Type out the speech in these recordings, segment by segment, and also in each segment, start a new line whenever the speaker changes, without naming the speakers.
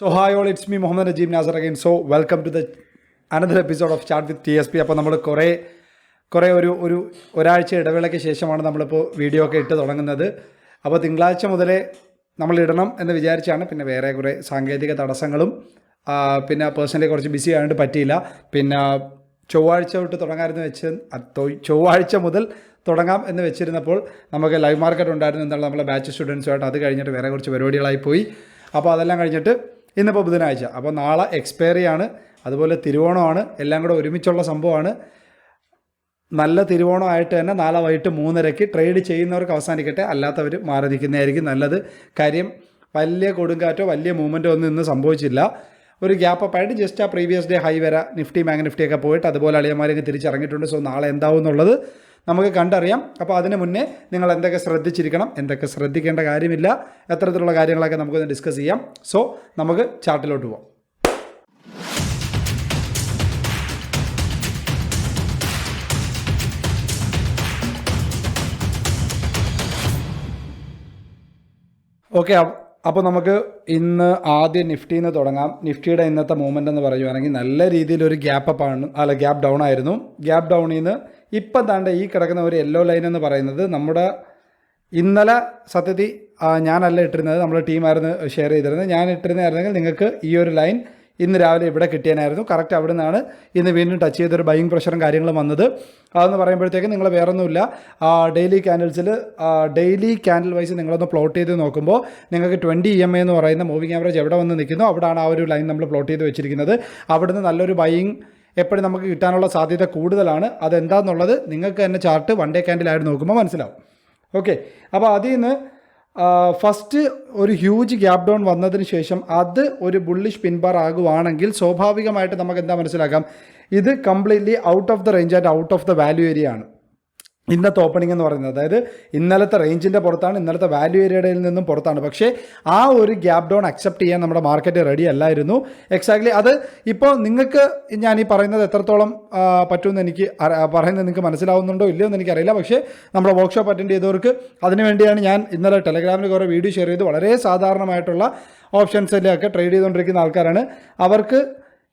So hi all it's me Muhammad Najeeb Nasar again so welcome to the another episode of chart with T S P അപ്പോൾ നമ്മൾ കുറേ കുറേ ഒരു ഒരു ഒരാഴ്ച ഇടവേളയ്ക്ക് ശേഷമാണ് നമ്മളിപ്പോൾ വീഡിയോ ഒക്കെ ഇട്ട് തുടങ്ങുന്നത്. അപ്പോൾ തിങ്കളാഴ്ച മുതലേ നമ്മൾ ഇടണം എന്ന് വിചാരിച്ചാണ്. പിന്നെ വേറെ കുറേ സാങ്കേതിക തടസ്സങ്ങളും പിന്നെ പേഴ്സണലി കുറച്ച് ബിസി ആയതുകൊണ്ട് പറ്റിയില്ല. പിന്നെ ചൊവ്വാഴ്ച തൊട്ട് തുടങ്ങാമെന്ന് വെച്ച് ചൊവ്വാഴ്ച മുതൽ തുടങ്ങാം എന്ന് വെച്ചിരുന്നപ്പോൾ നമുക്ക് ലൈവ് മാർക്കറ്റ് ഉണ്ടായിരുന്നു എന്നുള്ള നമ്മളെ ബാച്ച് സ്റ്റുഡൻസുമായിട്ട് അത് കഴിഞ്ഞിട്ട് വേറെ കുറച്ച് പരിപാടികളായി പോയി. അപ്പോൾ അതെല്ലാം കഴിഞ്ഞിട്ട് ഇന്നിപ്പോൾ ബുധനാഴ്ച. അപ്പോൾ നാളെ എക്സ്പയറി ആണ്. അതുപോലെ തിരുവോണമാണ്. എല്ലാം കൂടെ ഒരുമിച്ചുള്ള സംഭവമാണ്. നല്ല തിരുവോണമായിട്ട് തന്നെ നാളെ വൈകിട്ട് മൂന്നരയ്ക്ക് ട്രേഡ് ചെയ്യുന്നവർക്ക് അവസാനിക്കട്ടെ. അല്ലാത്തവർ മാറി നിൽക്കുന്നതായിരിക്കും നല്ലത്. കാര്യം വലിയ കൊടുങ്കാറ്റോ വലിയ മൂവ്മെന്റോ ഒന്നും ഇന്ന് സംഭവിച്ചില്ല. ഒരു ഗ്യാപ്പ് ആയിട്ട് ജസ്റ്റ് ആ പ്രീവിയസ് ഡേ ഹൈ വരെ നിഫ്റ്റി ബാങ്ക് നിഫ്റ്റി ഒക്കെ പോയിട്ട് അതുപോലെ അളിയന്മാരൊക്കെ തിരിച്ചിറങ്ങിയിട്ടുണ്ട്. സോ നാളെ എന്താവും എന്നുള്ളത് നമുക്ക് കണ്ടറിയാം. അപ്പോൾ അതിന് മുന്നേ നിങ്ങൾ എന്തൊക്കെ ശ്രദ്ധിച്ചിരിക്കണം എന്തൊക്കെ ശ്രദ്ധിക്കേണ്ട കാര്യമില്ല എത്തരത്തിലുള്ള കാര്യങ്ങളൊക്കെ നമുക്കൊന്ന് ഡിസ്കസ് ചെയ്യാം. സോ നമുക്ക് ചാർട്ടിലോട്ട് പോവാം. ഓക്കെ അപ്പോൾ നമുക്ക് ഇന്ന് ആദ്യം നിഫ്റ്റിയിൽ നിന്ന് തുടങ്ങാം. നിഫ്റ്റിയുടെ ഇന്നത്തെ മൂവ്മെന്റ് എന്ന് പറയുവാണെങ്കിൽ നല്ല രീതിയിൽ ഒരു ഗ്യാപ്പ് അപ്പ് ആണ്. അല്ല ഗ്യാപ്പ് ഡൗൺ ആയിരുന്നു. ഗ്യാപ്പ് ഡൗണിൽ നിന്ന് ഇപ്പം താണ്ട ഈ കിടക്കുന്ന ഒരു യെല്ലോ ലൈൻ എന്ന് പറയുന്നത് നമ്മുടെ ഇന്നലെ സത്യത്തിൽ ഞാനല്ല ഇട്ടിരുന്നത് നമ്മുടെ ടീമായിരുന്നു ഷെയർ ചെയ്തിരുന്നത്. ഞാൻ ഇട്ടിരുന്നതായിരുന്നെങ്കിൽ നിങ്ങൾക്ക് ഈ ഒരു ലൈൻ ഇന്ന് രാവിലെ ഇവിടെ കിട്ടിയാനായിരുന്നു. കറക്റ്റ് അവിടെ നിന്നാണ് ഇന്ന് വീണ്ടും ടച്ച് ചെയ്തൊരു ബൈങ് പ്രഷറും കാര്യങ്ങളും വന്നത്. അതെന്ന് പറയുമ്പോഴത്തേക്ക് നിങ്ങൾ വേറൊന്നുമില്ല. ഡെയിലി ക്യാൻഡിൽസിൽ ഡെയിലി ക്യാൻഡിൽ വൈസ് നിങ്ങളൊന്ന് പ്ലോട്ട് ചെയ്ത് നോക്കുമ്പോൾ നിങ്ങൾക്ക് ട്വന്റി ഇ എം എന്ന് പറയുന്ന മൂവിങ് ആവറേജ് എവിടെ വന്ന് നിൽക്കുന്നു? അവിടെയാണ് ആ ഒരു ലൈൻ നമ്മൾ പ്ലോട്ട് ചെയ്ത് വെച്ചിരിക്കുന്നത്. അവിടുന്ന് നല്ലൊരു ബൈയിങ് എപ്പോഴും നമുക്ക് കിട്ടാനുള്ള സാധ്യത കൂടുതലാണ്. അതെന്താണെന്നുള്ളത് നിങ്ങൾക്ക് തന്നെ ചാർട്ട് വൺ ഡേ ക്യാൻഡിലായിട്ട് നോക്കുമ്പോൾ മനസ്സിലാവും. ഓക്കെ അപ്പോൾ അതിൽ നിന്ന് ഫസ്റ്റ് ഒരു ഹ്യൂജ് ഗ്യാപ് ഡൗൺ വന്നതിന് ശേഷം അത് ഒരു ബുള്ളിഷ് പിൻബാർ ആകുവാണെങ്കിൽ സ്വാഭാവികമായിട്ട് നമുക്ക് എന്താ മനസ്സിലാക്കാം? ഇത് completely out of the range and out of the value area ആണ്. ഇന്നത്തെ ഓപ്പണിംഗ് എന്ന് പറയുന്നത്. അതായത് ഇന്നലത്തെ റേഞ്ചിന്റെ പുറത്താണ് ഇന്നലത്തെ വാല്യൂ ഏരിയയിൽ നിന്നും പുറത്താണ്. പക്ഷേ ആ ഒരു ഗ്യാപ് ഡൗൺ അക്സെപ്റ്റ് ചെയ്യാൻ നമ്മുടെ മാർക്കറ്റ് റെഡി അല്ലായിരുന്നു. എക്സാക്ട്ലി അത് ഇപ്പോൾ നിങ്ങൾക്ക് ഞാൻ ഈ പറയുന്നത് എത്രത്തോളം പറ്റുമെന്ന് എനിക്ക് പറയുന്നത് നിങ്ങൾക്ക് മനസ്സിലാവുന്നുണ്ടോ ഇല്ലയോ എന്ന് എനിക്കറിയില്ല. പക്ഷേ നമ്മുടെ വർക്ക്ഷോപ്പ് അറ്റൻഡ് ചെയ്തവർക്ക് അതിനുവേണ്ടിയാണ് ഞാൻ ഇന്നലെ ടെലഗ്രാമിൽ കുറേ വീഡിയോ ഷെയർ ചെയ്ത് വളരെ സാധാരണമായിട്ടുള്ള ഓപ്ഷൻസിലൊക്കെ ട്രേഡ് ചെയ്തുകൊണ്ടിരിക്കുന്ന ആൾക്കാരാണ്. അവർക്ക്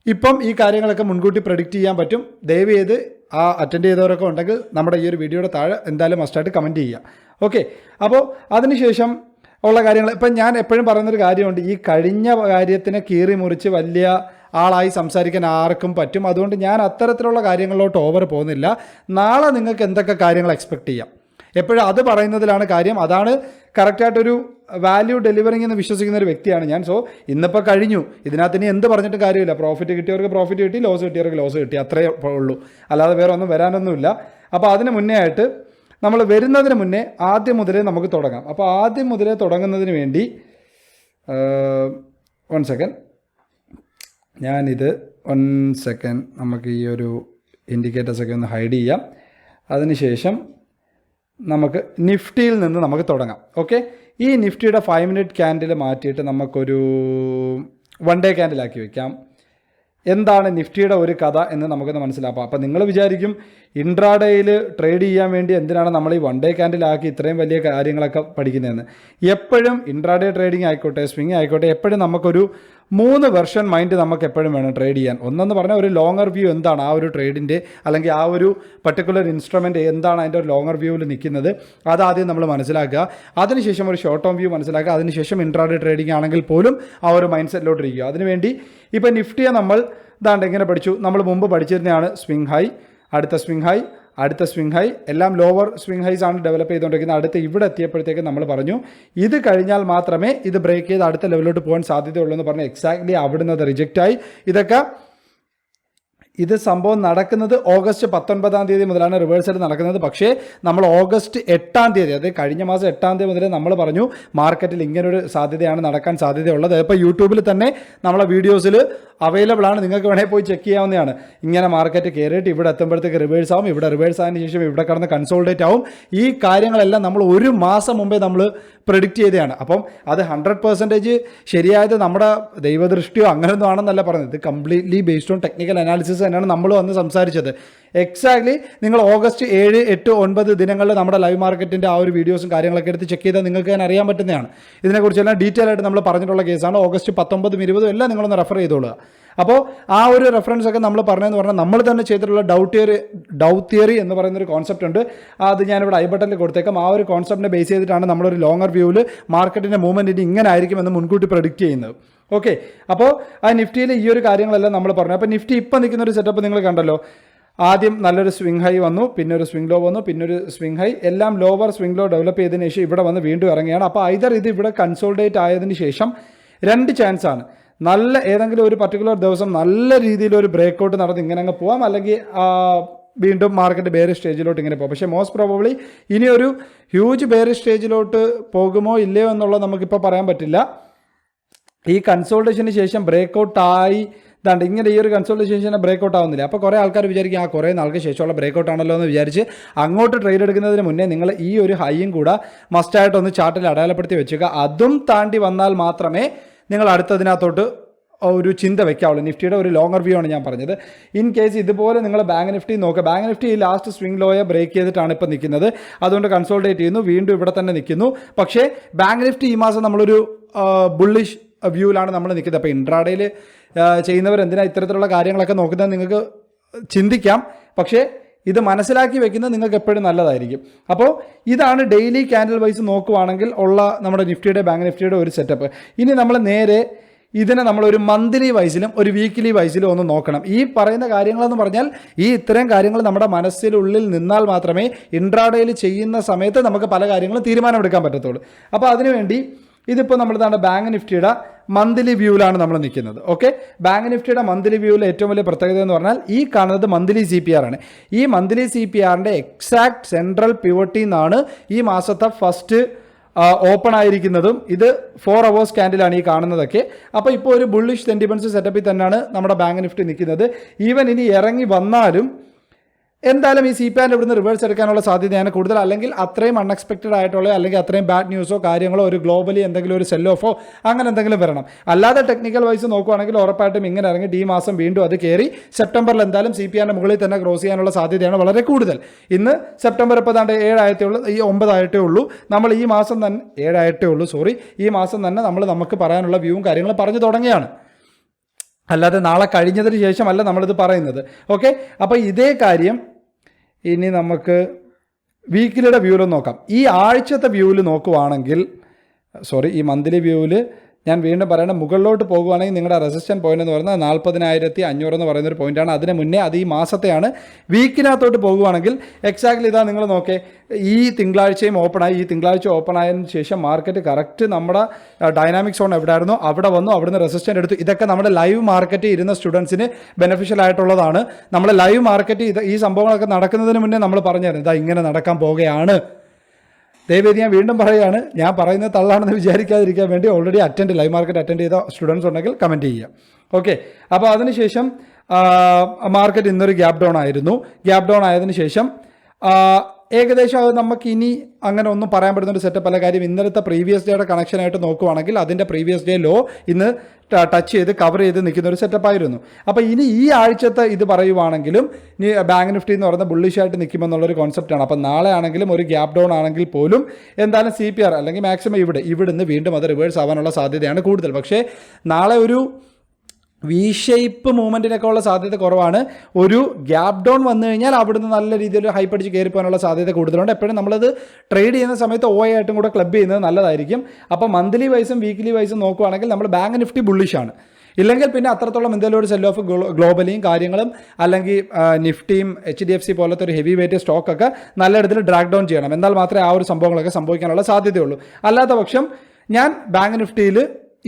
ഇപ്പം ഈ കാര്യങ്ങളൊക്കെ മുൻകൂട്ടി പ്രഡിക്റ്റ് ചെയ്യാൻ പറ്റും. ദയവ് ചെയ്ത് ആ അറ്റൻഡ് ചെയ്തവരൊക്കെ ഉണ്ടെങ്കിൽ നമ്മുടെ ഈ ഒരു വീഡിയോയുടെ താഴെ എന്തായാലും മസ്റ്റായിട്ട് കമന്റ് ചെയ്യുക. ഓക്കെ അപ്പോൾ അതിനുശേഷം ഉള്ള കാര്യങ്ങൾ ഇപ്പം ഞാൻ എപ്പോഴും പറയുന്നൊരു കാര്യമുണ്ട് ഈ കഴിഞ്ഞ കാര്യത്തിനെ കീറി മുറിച്ച് വലിയ ആളായി സംസാരിക്കാൻ ആർക്കും പറ്റും. അതുകൊണ്ട് ഞാൻ അത്തരത്തിലുള്ള കാര്യങ്ങളിലോട്ട് ഓവർ പോകുന്നില്ല. നാളെ നിങ്ങൾക്ക് എന്തൊക്കെ കാര്യങ്ങൾ എക്സ്പെക്റ്റ് ചെയ്യാം? എപ്പോഴും അത് പറയുന്നതിലാണ് കാര്യം. അതാണ് കറക്റ്റായിട്ടൊരു വാല്യൂ ഡെലിവറിങ് എന്ന് വിശ്വസിക്കുന്ന ഒരു വ്യക്തിയാണ് ഞാൻ. സോ ഇന്നിപ്പോൾ കഴിഞ്ഞു. ഇതിനകത്ത് ഇനി എന്ത് പറഞ്ഞിട്ട് കാര്യമില്ല. പ്രോഫിറ്റ് കിട്ടിയവർക്ക് പ്രോഫിറ്റ് കിട്ടി ലോസ് കിട്ടിയവർക്ക് ലോസ് കിട്ടി. അത്രയേ ഉള്ളൂ. അല്ലാതെ വേറെ ഒന്നും വരാനൊന്നുമില്ല. അപ്പോൾ അതിന് മുന്നേ ആയിട്ട് നമ്മൾ വരുന്നതിന് മുന്നേ ആദ്യം മുതലേ നമുക്ക് തുടങ്ങാം. അപ്പോൾ ആദ്യം മുതലേ തുടങ്ങുന്നതിന് വേണ്ടി വൺ സെക്കൻഡ് ഞാനിത് വൺ സെക്കൻഡ് നമുക്ക് ഈ ഒരു ഇൻഡിക്കേറ്റേഴ്സൊക്കെ ഒന്ന് ഹൈഡ് ചെയ്യാം. അതിനുശേഷം നമുക്ക് നിഫ്റ്റിയിൽ നിന്ന് നമുക്ക് തുടങ്ങാം. ഓക്കെ ഈ നിഫ്റ്റിയുടെ ഫൈവ് മിനിറ്റ് ക്യാൻഡിൽ മാറ്റിയിട്ട് നമുക്കൊരു വൺ ഡേ ക്യാൻഡിലാക്കി വെക്കാം. എന്താണ് നിഫ്റ്റിയുടെ ഒരു കഥ എന്ന് നമുക്കൊന്ന് മനസ്സിലാക്കാം. അപ്പോൾ നിങ്ങൾ വിചാരിക്കും ഇൻട്രാഡേയിൽ ട്രേഡ് ചെയ്യാൻ വേണ്ടി എന്തിനാണ് നമ്മൾ ഈ വൺ ഡേ ക്യാൻഡിലാക്കി ഇത്രയും വലിയ കാര്യങ്ങളൊക്കെ പഠിക്കുന്നതെന്ന്. എപ്പോഴും ഇൻട്രാഡേ ട്രേഡിംഗ് ആയിക്കോട്ടെ സ്വിങ് ആയിക്കോട്ടെ എപ്പോഴും നമുക്കൊരു മൂന്ന് വെർഷൻ മൈൻഡ് നമുക്ക് എപ്പോഴും വേണം ട്രേഡ് ചെയ്യാൻ. ഒന്നെന്ന് പറഞ്ഞാൽ ഒരു ലോങ്ങർ വ്യൂ എന്താണ് ആ ഒരു ട്രേഡിന്റെ അല്ലെങ്കിൽ ആ ഒരു പർട്ടിക്കുലർ ഇൻസ്ട്രുമെന്റ് എന്താണ് അതിന്റെ ഒരു ലോങ്ങർ വ്യൂവിൽ നിൽക്കുന്നത് അതാദ്യം നമ്മൾ മനസ്സിലാക്കുക. അതിനുശേഷം ഒരു ഷോർട്ട് ടേം വ്യൂ മനസ്സിലാക്കുക. അതിനുശേഷം ഇൻട്രാഡേ ട്രേഡിംഗ് ആണെങ്കിൽ പോലും ആ ഒരു മൈൻഡ് സെറ്റിലോട്ടിരിക്കുക അതിനുവേണ്ടി ഇപ്പോൾ നിഫ്റ്റിയെ നമ്മൾ ഇതാണ്ട് എങ്ങനെ പഠിച്ചു. നമ്മൾ മുമ്പ് പഠിച്ചിരുന്നതാണ് സ്വിംഗ് ഹൈ അടുത്ത സ്വിംഗ് ഹൈ അടുത്ത സ്വിംഗ് ഹൈ എല്ലാം ലോവർ സ്വിംഗ് ഹൈസ് ആണ് ഡെവലപ്പ് ചെയ്തുകൊണ്ടിരിക്കുന്നത്. അടുത്ത് ഇവിടെ എത്തിയപ്പോഴത്തേക്ക് നമ്മൾ പറഞ്ഞു ഇത് കഴിഞ്ഞാൽ മാത്രമേ ഇത് ബ്രേക്ക് ചെയ്ത് അടുത്ത ലെവലിലോട്ട് പോകാൻ സാധ്യതയുള്ളൂ എന്ന് പറഞ്ഞ് എക്സാക്ട്ലി അവിടുന്ന് അത് റിജക്റ്റ് ആയി. ഇതൊക്കെ ഇത് സംഭവം നടക്കുന്നത് ഓഗസ്റ്റ് പത്തൊൻപതാം തീയതി മുതലാണ് റിവേഴ്സൽ നടക്കുന്നത്. പക്ഷേ നമ്മൾ ഓഗസ്റ്റ് എട്ടാം തീയതി അതായത് കഴിഞ്ഞ മാസം എട്ടാം തീയതി മുതൽ നമ്മൾ പറഞ്ഞു മാർക്കറ്റിൽ ഇങ്ങനൊരു സാധ്യതയാണ് നടക്കാൻ സാധ്യതയുള്ളത്. ഇപ്പോൾ യൂട്യൂബിൽ തന്നെ നമ്മളെ വീഡിയോസിൽ അവൈലബിൾ ആണ്. നിങ്ങൾക്ക് വേണേൽ പോയി ചെക്ക് ചെയ്യാവുന്നതാണ്. ഇങ്ങനെ മാർക്കറ്റ് കയറിയിട്ട് ഇവിടെ എത്തുമ്പോഴത്തേക്ക് റിവേഴ്സ് ആവും ഇവിടെ റിവേഴ്സ് ആയതിനു ശേഷം ഇവിടെ കടന്ന് കൺസോൾഡേറ്റ് ആവും. ഈ കാര്യങ്ങളെല്ലാം നമ്മൾ ഒരു മാസം മുമ്പേ നമ്മൾ പ്രെഡിക്റ്റ് ചെയ്തതാണ്. അപ്പം അത് ഹൺഡ്രഡ് പെർസെന്റേജ് ശരിയായത് നമ്മുടെ ദൈവദൃഷ്ടിയോ അങ്ങനെയൊന്നും ആണെന്നല്ല പറഞ്ഞത്. ഇത് completely based on technical analysis തന്നെയാണ് നമ്മൾ വന്ന് സംസാരിച്ചത്. എക്സാക്ട്ലി നിങ്ങൾ ഓഗസ്റ്റ് ഏഴ് എട്ട് ഒൻപത് ദിനങ്ങളിൽ നമ്മുടെ ലൈവ് മാർക്കറ്റിന്റെ ആ ഒരു വീഡിയോസും കാര്യങ്ങളൊക്കെ എടുത്ത് ചെക്ക് ചെയ്താൽ നിങ്ങൾക്ക് തന്നെ അറിയാൻ പറ്റുന്നതാണ്. ഇതിനെക്കുറിച്ചെല്ലാം ഡീറ്റെയിൽ ആയിട്ട് നമ്മൾ പറഞ്ഞിട്ടുള്ള കേസാണ് ഓഗസ്റ്റ് പത്തൊമ്പതും ഇരുപതും എല്ലാം നിങ്ങളൊന്ന് റെഫർ ചെയ്തോളുക. അപ്പോൾ ആ ഒരു റെഫറൻസ് ഒക്കെ നമ്മൾ പറഞ്ഞതെന്ന് പറഞ്ഞാൽ നമ്മൾ തന്നെ ചെയ്തിട്ടുള്ള ഡൗട്ട് തിയറി ഡൗട്ട് തിയറി എന്ന് പറയുന്ന ഒരു കോൺസെപ്റ്റ് ഉണ്ട്. അത് ഞാനിവിടെ ഐ ബട്ടണിൽ കൊടുത്തേക്കാം. ആ ഒരു കോൺസെപ്റ്റിനെ ബേസ് ചെയ്തിട്ടാണ് നമ്മളൊരു ലോങ്ങർ വ്യൂവിൽ മാർക്കറ്റിന്റെ മൂവ്മെന്റ് ഇങ്ങനെ ആയിരിക്കും എന്ന് മുൻകൂട്ടി പ്രൊഡിക്റ്റ് ചെയ്യുന്നത്. ഓക്കെ അപ്പോൾ ആ നിഫ്റ്റിയിൽ ഈ ഒരു കാര്യങ്ങളെല്ലാം നമ്മൾ പറഞ്ഞു. അപ്പോൾ നിഫ്റ്റി ഇപ്പം നിൽക്കുന്ന ഒരു സെറ്റപ്പ് നിങ്ങൾ കണ്ടല്ലോ. ആദ്യം നല്ലൊരു സ്വിംഗ് ഹൈ വന്നു പിന്നെ ഒരു സ്വിംഗ് ലോ വന്നു പിന്നെ ഒരു സ്വിംഗ് ഹൈ എല്ലാം ലോവർ സ്വിംഗ് ലോ ഡെവലപ്പ് ചെയ്തതിന് ശേഷം ഇവിടെ വന്ന് വീണ്ടും ഇറങ്ങുകയാണ്. അപ്പോൾ ഐതർ ഇത് ഇവിടെ കൺസോൾഡേറ്റ് ആയതിന് ശേഷം രണ്ട് ചാൻസ് ആണ്. നല്ല ഏതെങ്കിലും ഒരു പർട്ടിക്കുലർ ദിവസം നല്ല രീതിയിൽ ഒരു ബ്രേക്ക് ഔട്ട് നടന്ന് ഇങ്ങനെ അങ്ങ് പോവാം. അല്ലെങ്കിൽ വീണ്ടും മാർക്കറ്റ് ബേറി സ്റ്റേജിലോട്ട് ഇങ്ങനെ പോകും പക്ഷേ മോസ്റ്റ് പ്രോബബ്ലി ഇനിയൊരു ഹ്യൂജ് ബേറി സ്റ്റേജിലോട്ട് പോകുമോ ഇല്ലയോ എന്നുള്ളത് നമുക്കിപ്പോൾ പറയാൻ പറ്റില്ല. ഈ കൺസോൾട്ടേഷന് ശേഷം ബ്രേക്ക് ഔട്ട് ആയി. ഇതാണ്ട് ഇങ്ങനെ ഈ ഒരു കൺസോൾട്ടേഷൻ ബ്രേക്ക് ഔട്ട് ആവുന്നില്ല. അപ്പോൾ കുറേ ആൾക്കാർ വിചാരിക്കും ആ കുറേ നാൾക്ക് ശേഷമുള്ള ബ്രേക്ക് ഔട്ട് ആണല്ലോ എന്ന് വിചാരിച്ച് അങ്ങോട്ട് ട്രേഡ് എടുക്കുന്നതിന് മുന്നേ നിങ്ങൾ ഈ ഒരു ഹൈയും കൂടെ മസ്റ്റായിട്ടൊന്ന് ചാർട്ടിൽ അടയാളപ്പെടുത്തി വെച്ചുക. അതും താണ്ടി വന്നാൽ മാത്രമേ നിങ്ങൾ അടുത്തതിനകത്തോട്ട് ഒരു ചിന്ത വെക്കാവുള്ളൂ. നിഫ്റ്റിയുടെ ഒരു ലോങ്ങർ വ്യൂ ആണ് ഞാൻ പറഞ്ഞത്. ഇൻ കേസ് ഇതുപോലെ നിങ്ങൾ ബാങ്ക് നിഫ്റ്റി നോക്കുക. ബാങ്ക് നിഫ്റ്റി ഈ ലാസ്റ്റ് സ്വിംഗ് ലോയെ ബ്രേക്ക് ചെയ്തിട്ടാണ് ഇപ്പോൾ നിൽക്കുന്നത്. അതുകൊണ്ട് കൺസോൾട്ടേറ്റ് ചെയ്യുന്നു. വീണ്ടും ഇവിടെ തന്നെ നിൽക്കുന്നു. പക്ഷേ ബാങ്ക് നിഫ്റ്റി ഈ മാസം നമ്മളൊരു ബുള്ളിഷ് വ്യൂവിലാണ് നമ്മൾ നിൽക്കുന്നത്. അപ്പോൾ ഇൻട്രാഡേയിൽ ചെയ്യുന്നവർ എന്തിനാണ് ഇത്തരത്തിലുള്ള കാര്യങ്ങളൊക്കെ നോക്കുന്നത് നിങ്ങൾക്ക് ചിന്തിക്കാം. പക്ഷേ ഇത് മനസ്സിലാക്കി വെക്കുന്നത് നിങ്ങൾക്ക് എപ്പോഴും നല്ലതായിരിക്കും. അപ്പോൾ ഇതാണ് ഡെയിലി ക്യാൻഡിൽ വൈസ് നോക്കുവാണെങ്കിൽ ഉള്ള നമ്മുടെ നിഫ്റ്റിയുടെ ബാങ്ക് നിഫ്റ്റിയുടെ ഒരു സെറ്റപ്പ് ഇനി നമ്മൾ നേരെ ഇതിനെ നമ്മൾ ഒരു മന്ത്ലി വൈസിലും ഒരു വീക്കിലി വൈസിലും ഒന്ന് നോക്കണം. ഈ പറയുന്ന കാര്യങ്ങളെന്ന് പറഞ്ഞാൽ ഈ ഇത്തരം കാര്യങ്ങൾ നമ്മുടെ മനസ്സിലുള്ളിൽ നിന്നാൽ മാത്രമേ ഇൻട്രാഡേയിൽ ചെയ്യുന്ന സമയത്ത് നമുക്ക് പല കാര്യങ്ങളും തീരുമാനമെടുക്കാൻ പറ്റത്തുള്ളൂ. അപ്പോൾ അതിനുവേണ്ടി ഇതിപ്പോൾ നമ്മൾ ഇതാണ് ബാങ്ക് നിഫ്റ്റിയുടെ മന്ത്ലി വ്യൂവിലാണ് നമ്മൾ നിൽക്കുന്നത് ഓക്കെ ബാങ്ക് നിഫ്റ്റിയുടെ മന്ത്ലി വ്യൂവിൽ ഏറ്റവും വലിയ പ്രത്യേകത എന്ന് പറഞ്ഞാൽ ഈ കാണുന്നത് മന്ത്ലി സി പി ആർ ആണ്. ഈ മന്ത്ലി സി പി ആറിന്റെ എക്സാക്ട് സെൻട്രൽ പിവട്ടി നിന്നാണ് ഈ മാസത്തെ ഫസ്റ്റ് ഓപ്പൺ ആയിരിക്കുന്നതും ഇത് ഫോർ അവേഴ്സ് ക്യാൻഡിലാണ് ഈ കാണുന്നതൊക്കെ. അപ്പോൾ ഇപ്പോൾ ഒരു ബുള്ളിഷ് സെന്റിമെന്റ്സ് സെറ്റപ്പിൽ തന്നെയാണ് നമ്മുടെ ബാങ്ക് നിഫ്റ്റി നിൽക്കുന്നത് ഈവൻ ഇനി ഇറങ്ങി വന്നാലും എന്തായാലും ഈ സി പി ഇവിടുന്ന് റിവേഴ്സ് എടുക്കാനുള്ള സാധ്യതയാണ് കൂടുതൽ. അല്ലെങ്കിൽ അത്രയും അൺഎക്സ്പെക്റ്റഡ് ആയിട്ടുള്ള അല്ലെങ്കിൽ അത്രയും ബാഡ് ന്യൂസോ കാര്യങ്ങളോ ഒരു ഗ്ലോബലി എന്തെങ്കിലും ഒരു സെൽ ഓഫോ അങ്ങനെ എന്തെങ്കിലും വരണം. അല്ലാതെ ടെക്നിക്കൽ വൈസ് നോക്കുവാണെങ്കിൽ ഉറപ്പായിട്ടും ഇങ്ങനെ ഇറങ്ങി ഈ മാസം വീണ്ടും അത് കയറി സെപ്റ്റംബറിൽ എന്തായാലും സി പി ആറിന്റെ മുകളിൽ തന്നെ ക്രോസ് ചെയ്യാനുള്ള സാധ്യതയാണ് വളരെ കൂടുതൽ. ഇന്ന് സെപ്റ്റംബർ ഇപ്പോൾ ദാണ്ട് ഏഴായിട്ടേ ഉള്ളൂ ഈ ഒമ്പതായിട്ടേ ഉള്ളൂ. നമ്മൾ ഈ മാസം തന്നെ ഏഴായിട്ടേ ഉള്ളൂ സോറി ഈ മാസം തന്നെ നമ്മൾ നമുക്ക് പറയാനുള്ള വ്യൂവും കാര്യങ്ങളും പറഞ്ഞു തുടങ്ങിയാണ് അല്ലാതെ നാളെ കഴിഞ്ഞതിന് ശേഷമല്ല നമ്മളിത് പറയുന്നത്. ഓക്കെ അപ്പോൾ ഇതേ കാര്യം ഇനി നമുക്ക് വീക്കിലിയുടെ വ്യൂവിൽ നോക്കാം. ഈ ആഴ്ചത്തെ വ്യൂവിൽ നോക്കുവാണെങ്കിൽ സോറി ഈ മന്ത്ലി വ്യൂവിൽ ഞാൻ വീണ്ടും പറയണം മുകളിലോട്ട് പോകുവാണെങ്കിൽ നിങ്ങളുടെ റെസിസ്റ്റൻസ് പോയിന്റ് എന്ന് പറയുന്നത് നാൽപ്പതിനായിരത്തി അഞ്ഞൂറ് എന്ന് പറയുന്ന ഒരു പോയിന്റാണ് അതിന് മുന്നേ അത് ഈ മാസത്തെയാണ്. വീക്കിനകത്തോട്ട് പോകുവാണെങ്കിൽ എക്സാക്ട്ലി ഇതാ നിങ്ങൾ നോക്കേ ഈ തിങ്കളാഴ്ചയും ഓപ്പണായി ഈ തിങ്കളാഴ്ച ഓപ്പൺ ആയതിനു ശേഷം മാർക്കറ്റ് കറക്റ്റ് നമ്മുടെ ഡൈനാമിക് സോൺ എവിടെയായിരുന്നു? അവിടെ വന്നു അവിടുന്ന് റെസിസ്റ്റന്റ് എടുത്തു. ഇതൊക്കെ നമ്മുടെ ലൈവ് മാർക്കറ്റ് ഇരുന്ന സ്റ്റുഡൻസിന് ബെനിഫിഷ്യൽ ആയിട്ടുള്ളതാണ്. നമ്മുടെ ലൈവ് മാർക്കറ്റ് ഈ സംഭവങ്ങളൊക്കെ നടക്കുന്നതിന് മുന്നേ നമ്മൾ പറഞ്ഞായിരുന്നു ഇതാ ഇങ്ങനെ നടക്കാൻ പോവുകയാണ്. ദയവേദി ഞാൻ വീണ്ടും പറയുകയാണ് ഞാൻ പറയുന്നത് തള്ളാണെന്ന് വിചാരിക്കാതിരിക്കാൻ വേണ്ടി already attend live market attend ചെയ്ത സ്റ്റുഡൻസ് ഉണ്ടെങ്കിൽ കമന്റ് ചെയ്യുക. ഓക്കെ അപ്പോൾ അതിനുശേഷം മാർക്കറ്റ് ഇന്നൊരു ഗ്യാപ് ഡൗൺ ആയിരുന്നു. ഗ്യാപ് ഡൗൺ ആയതിനു ശേഷം ഏകദേശം അത് നമുക്ക് ഇനി അങ്ങനെ ഒന്നും പറയാൻ പറ്റുന്ന ഒരു സെറ്റപ്പ് അല്ല. കാര്യം ഇന്നലത്തെ പ്രീവിയസ് ഡേയുടെ കണക്ഷനായിട്ട് നോക്കുവാണെങ്കിൽ അതിന്റെ പ്രീവിയസ് ഡേ ലോ ഇന്ന് ടച്ച് ചെയ്ത് കവർ ചെയ്ത് നിൽക്കുന്ന ഒരു സെറ്റപ്പ് ആയിരുന്നു. അപ്പോൾ ഇനി ഈ ആഴ്ചത്തെ ഇത് പറയുവാണെങ്കിലും ഇനി ബാങ്ക് നിഫ്റ്റി എന്ന് പറയുന്ന ബുള്ളിഷായിട്ട് നിൽക്കുമെന്നുള്ളൊരു കോൺസെപ്റ്റാണ് അപ്പോൾ നാളെ ആണെങ്കിലും ഒരു ഗ്യാപ് ഡൗൺ ആണെങ്കിൽ പോലും എന്തായാലും സി പി ആർ അല്ലെങ്കിൽ മാക്സിമം ഇവിടെ ഇവിടുന്ന് വീണ്ടും അത് റിവേഴ്സ് ആവാനുള്ള സാധ്യതയാണ് കൂടുതൽ. പക്ഷേ നാളെ ഒരു വി ഷേപ്പ് മൂവ്മെന്റിനൊക്കെ ഉള്ള സാധ്യത കുറവാണ്. ഒരു ഗ്യാപ് ഡൗൺ വന്നു കഴിഞ്ഞാൽ അവിടുന്ന് നല്ല രീതിയിൽ ഹൈപ്പ് അടിച്ച് കയറി പോകാനുള്ള സാധ്യത കൂടുതലുണ്ട്. എപ്പോഴും നമ്മളത് ട്രേഡ് ചെയ്യുന്ന സമയത്ത് ഓ ആയിട്ടും കൂടെ ക്ലബ് ചെയ്യുന്നത് നല്ലതായിരിക്കും. അപ്പോൾ മന്ത്ലി വൈസും വീക്ക്ലി വൈസും നോക്കുവാണെങ്കിൽ നമ്മൾ ബാങ്ക് നിഫ്റ്റി ബുള്ളിഷാണ് ഇല്ലെങ്കിൽ പിന്നെ അത്രത്തോളം എന്തെങ്കിലും ഒരു സെൽ ഓഫ് ഗ്ലോബലിയും കാര്യങ്ങളും അല്ലെങ്കിൽ നിഫ്റ്റിയും എച്ച് ഡി എഫ് സി പോലത്തെ ഒരു ഹെവി വെയിറ്റ് സ്റ്റോക്കൊക്കെ നല്ല ഇടത്തിൽ ഡ്രാഗ് ഡൗൺ ചെയ്യണം. എന്നാൽ മാത്രമേ ആ ഒരു സംഭവങ്ങളൊക്കെ സംഭവിക്കാനുള്ള സാധ്യതയുള്ളൂ. അല്ലാത്ത പക്ഷം ഞാൻ ബാങ്ക് നിഫ്റ്റിയിൽ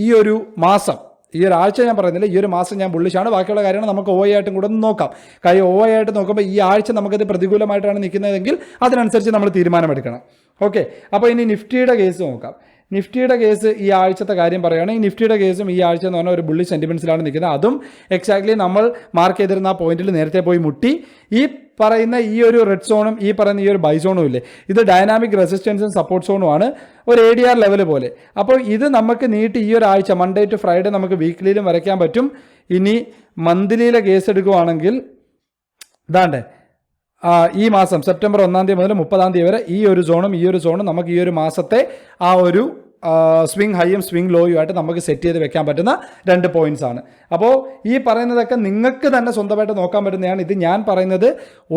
ഈ ഒരു മാസം ഈ ഒരാഴ്ച ഞാൻ പറയുന്നില്ല ഈ ഒരു മാസം ഞാൻ ബുള്ളിഷാണ് ബാക്കിയുള്ള കാര്യങ്ങൾ നമുക്ക് ഓ ആയിട്ടും കൂടെ നോക്കാം. കാര്യം ഓ ആയിട്ട് നോക്കുമ്പോൾ ഈ ആഴ്ച നമുക്കത് പ്രതികൂലമായിട്ടാണ് നിൽക്കുന്നതെങ്കിൽ അതിനനുസരിച്ച് നമ്മൾ തീരുമാനമെടുക്കണം. ഓക്കെ അപ്പോൾ ഇനി നിഫ്റ്റിയുടെ കേസ് നോക്കാം. നിഫ്റ്റിയുടെ കേസ് ഈ ആഴ്ചത്തെ കാര്യം പറയുകയാണെങ്കിൽ നിഫ്റ്റിയുടെ കേസും ഈ ആഴ്ച എന്ന് പറഞ്ഞാൽ ഒരു ബുള്ളി സെന്റിമെൻസിലാണ് നിൽക്കുന്നത്. അതും എക്സാക്ട്ലി നമ്മൾ മാർക്ക് ചെയ്തിരുന്ന ആ പോയിന്റിൽ നേരത്തെ പോയി മുട്ടി. ഈ പറയുന്ന ഈ ഒരു റെഡ് സോണും ഈ പറയുന്ന ഈ ഒരു ബൈ സോണും ഇല്ലേ? ഇത് ഡൈനാമിക് റെസിസ്റ്റൻസും സപ്പോർട്ട് സോണും ആണ് ഒരു എ ഡി ആർ ലെവൽ പോലെ. അപ്പോൾ ഇത് നമുക്ക് നീട്ടി ഈ ഒരു ആഴ്ച മൺഡേ ടു ഫ്രൈഡേ നമുക്ക് വീക്ക്ലിയിലും വരയ്ക്കാൻ പറ്റും. ഇനി മന്ത്ലിയിലെ കേസ് എടുക്കുവാണെങ്കിൽ ഇതാണ്ടേ ഈ മാസം സെപ്റ്റംബർ ഒന്നാം തീയതി മുതൽ മുപ്പതാം തീയതി വരെ ഈ ഒരു സോണും ഈ ഒരു സോണും നമുക്ക് ഈ ഒരു മാസത്തെ ആ ഒരു സ്വിങ് ഹൈയും സ്വിങ് ലോയും ആയിട്ട് നമുക്ക് സെറ്റ് ചെയ്ത് വെക്കാൻ പറ്റുന്ന രണ്ട് പോയിന്റ്സ് ആണ്. അപ്പോൾ ഈ പറയുന്നതൊക്കെ നിങ്ങൾക്ക് തന്നെ സ്വന്തമായിട്ട് നോക്കാൻ പറ്റുന്നതാണ്. ഇത് ഞാൻ പറയുന്നത്